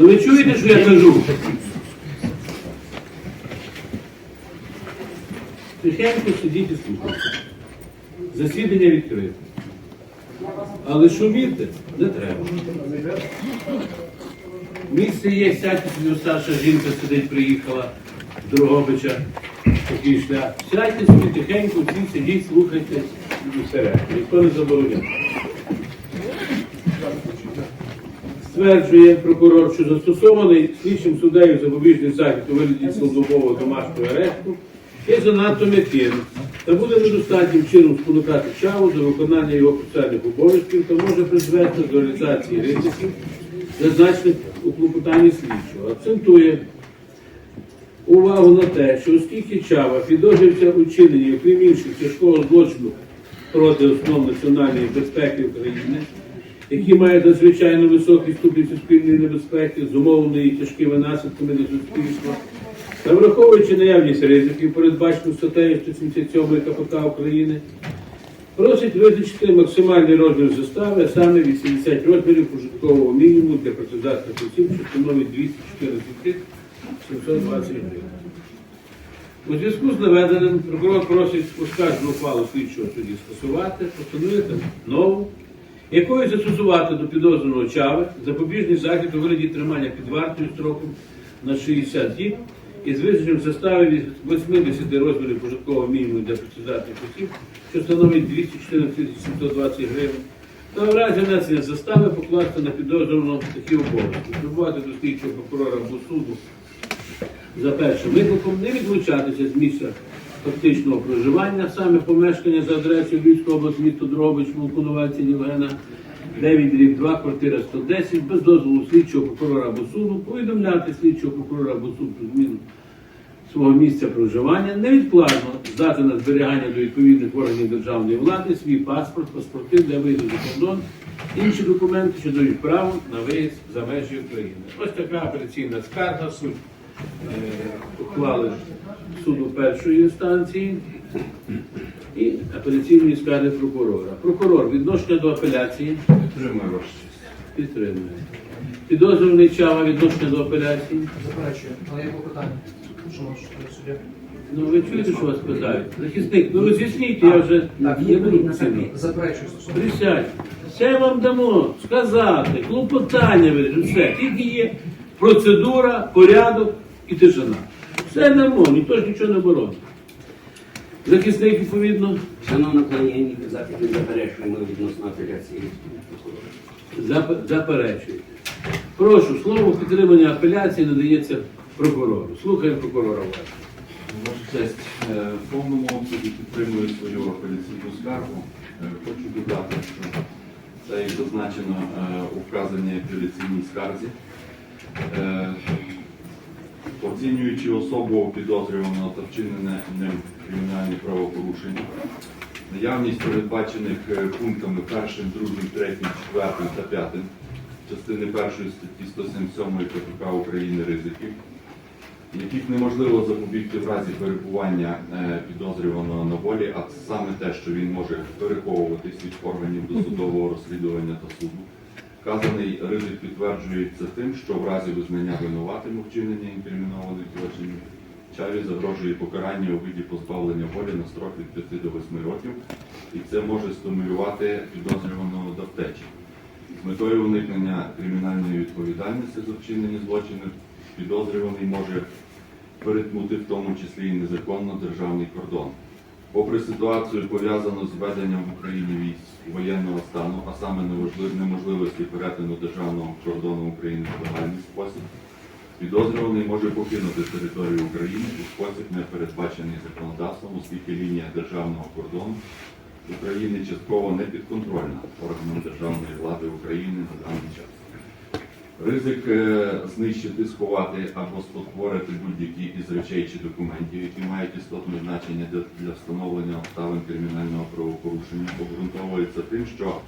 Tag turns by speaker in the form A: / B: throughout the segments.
A: Ну ви чуєте, що я кажу? Тихенько сидіть і слухайте. Засідання відкрите. Але шуміти не треба. Місце є, сядьте собі, старша жінка сидить, приїхала з Дрогобича, такий шлях. Сядьте собі тихенько, всі сидіть, слухайте. Ніхто не забороняє. Стверджує прокурор, що застосований слідчим суддею запобіжний захід у вигляді цілодобового домашнього арешту є занадто м'яким та буде недостатнім чином спонукати чаву до виконання його процесуальних обов'язків та може призвести до реалізації ризиків, зазначених у клопотанні слідчого. Акцентує увагу на те, що оскільки Чава підозрюється у чиненні, окрім інших, тяжкого злочину проти основ національної безпеки України, які мають надзвичайно високий ступінь суспільної небезпеки, зумовленої тяжкими наслідками для суспільства, та враховуючи наявність ризиків, передбачених статтею 177 КПК України, просить визначити максимальний розмір застави, а саме 80 розмірів прожиткового мінімуму для працездатних осіб, що становить 214 тисяч 720 гривень. У зв'язку з наведеним прокурор просить оскаржену ухвалу слідчого судді скасувати, постановити нову, якою застосувати до підозрюваного чави запобіжний захід у вигляді тримання під вартою строком на 60 діб із визначенням застави від 80 розмірів прожиткового мінімуму для працездатних осіб, що становить 214 720 гривень, та в разі внесення застави покласти на підозрюваного такі обов'язки, прибувати до слідчого прокурора або суду за першим викликом не відлучатися з місця фактичного проживання, саме помешкання за адресою Львівської області, місто Дрогобич, Волконувальця Євгена, 9 дріб 2, квартира 110, без дозволу слідчого прокурора або суду, повідомляти слідчого прокурора або суду про зміну свого місця проживання, невідкладно здати на зберігання до відповідних органів державної влади свій паспорт, паспорти для виїзду за кордон, інші документи, що дають право на виїзд за межі України. Ось така апеляційна скарга, суть е, суду першої інстанції і апеляційної скарги прокурора. Прокурор відношення до апеляції
B: Підтримую вашу честь.
A: підтримує. Підозрюваний чава відношення до апеляції.
C: Заперечую. Але є питання. Що можеш суддя?
A: Ну ви чуєте, що вас питають? Захисник, ну роз'ясніть, я вже
C: Так,
A: не буду
C: запит. Заперечую стосовно.
A: Присядьте. Все вам дамо сказати, клопотання вирішити, все. Тільки є процедура, порядок і тишина. Все дамо, ніхто ж нічого не боронить. Захисник, відповідно,
D: Шановна пані захід не заперечуємо відносно апеляції прокурора.
A: зап- заперечуєте. Прошу, слово підтримання апеляції надається прокурору. Слухаємо прокурора. уважно.
B: Ваша честь, е, в повному обсязі підтримую свою апеляційну скаргу. Е, Хочу додати, що це і зазначено е, у вказаній апеляційній скарзі. Е, Оцінюючи особу підозрюваного та вчинене ним кримінальні правопорушення, наявність передбачених е, пунктами 1, 2, 3, 4 та 5 частини 1 статті 177 КПК України ризиків, яких неможливо запобігти в разі перебування е, підозрюваного на волі, а саме те, що він може переховуватись від органів досудового розслідування та суду. Вказаний ризик підтверджується тим, що в разі визнання винуватим у вчиненні інкримінованих злочинів чаві загрожує покарання у виді позбавлення волі на строк від 5 до 8 років, і це може стимулювати підозрюваного до втечі. З метою уникнення кримінальної відповідальності за вчинені злочини підозрюваний може перетнути в тому числі і незаконно державний кордон. Попри ситуацію, пов'язану з введенням в Україні військ воєнного стану, а саме неможливості перетину державного кордону України в легальний спосіб, підозрюваний може покинути територію України у спосіб не передбачений законодавством, оскільки лінія державного кордону України частково не підконтрольна органам державної влади України на даний час. Ризик е, знищити, сховати або спотворити будь-які із речей чи документів, які мають істотне значення для, встановлення обставин кримінального правопорушення, обґрунтовується тим, що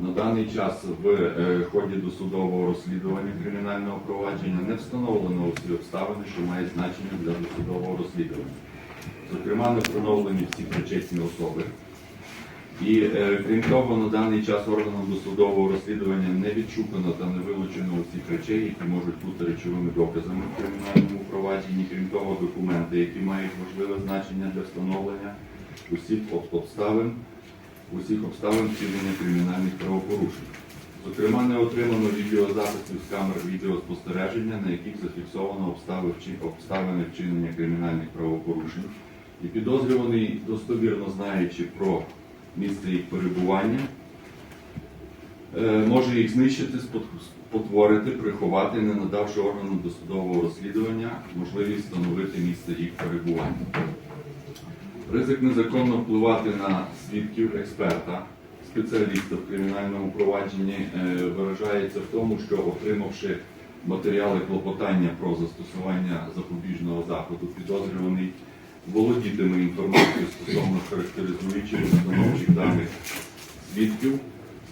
B: на даний час в е, ході досудового розслідування кримінального провадження не встановлено усі обставини, що мають значення для досудового розслідування. Зокрема, не встановлені всі причетні особи, І е, крім того, на даний час органом досудового розслідування не відшукано та не вилучено усіх речей, які можуть бути речовими доказами в кримінальному провадженні. Крім того, документи, які мають важливе значення для встановлення усіх обставин, усіх обставин вчинення кримінальних правопорушень. Зокрема, не отримано відеозаписів з камер відеоспостереження, на яких зафіксовано обставини вчинення кримінальних правопорушень. І підозрюваний, достовірно знаючи про місце їх перебування, е, може їх знищити, спотворити, приховати, не надавши органу досудового розслідування можливість встановити місце їх перебування. Ризик незаконно впливати на свідків експерта, спеціаліста в кримінальному провадженні е, виражається в тому, що отримавши матеріали клопотання про застосування запобіжного заходу, підозрюваний володітиме інформацією стосовно характеризуючих установчих даних свідків,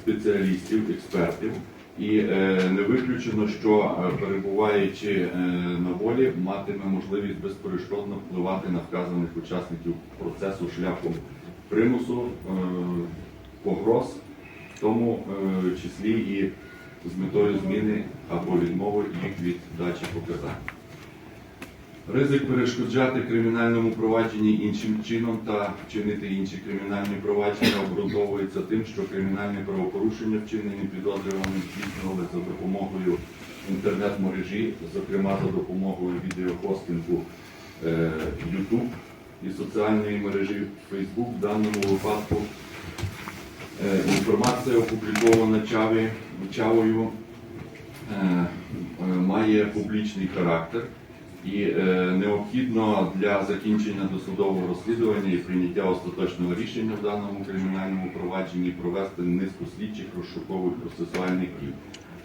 B: спеціалістів, експертів. І е, не виключено, що е, перебуваючи е, на волі, матиме можливість безперешкодно впливати на вказаних учасників процесу шляхом примусу, е, погроз, в тому е, числі і з метою зміни або відмови їх від дачі показань. Ризик перешкоджати кримінальному провадженні іншим чином та вчинити інші кримінальні провадження обґрунтовується тим, що кримінальні правопорушення вчинені підозрюваним здійснювали за допомогою інтернет-мережі, зокрема за допомогою відеохостингу е, YouTube і соціальної мережі Facebook. В даному випадку е, інформація опублікована Чавою е, має публічний характер і е, необхідно для закінчення досудового розслідування і прийняття остаточного рішення в даному кримінальному провадженні провести низку слідчих розшукових процесуальних дій.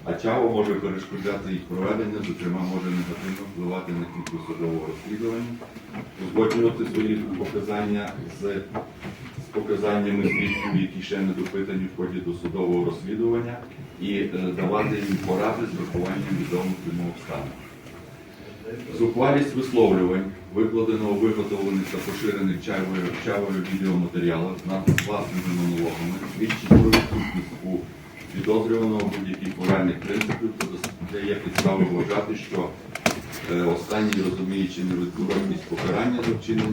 B: А чаво може перешкоджати їх проведення, зокрема може негативно впливати на хід досудового розслідування, узгоджувати свої показання з, з показаннями свідків, які ще не допитані в ході досудового розслідування, і е, давати їм поради з врахуванням відомих йому обставин. Зухвалість висловлювань, викладеного виготовлених та поширених чайвою, чайвою відеоматеріалах над- власними монологами, свідчить про відсутність у підозрюваного будь-яких моральних принципів, де дає підстави вважати, що е, останній, розуміючи невідворотність покарання за вчинення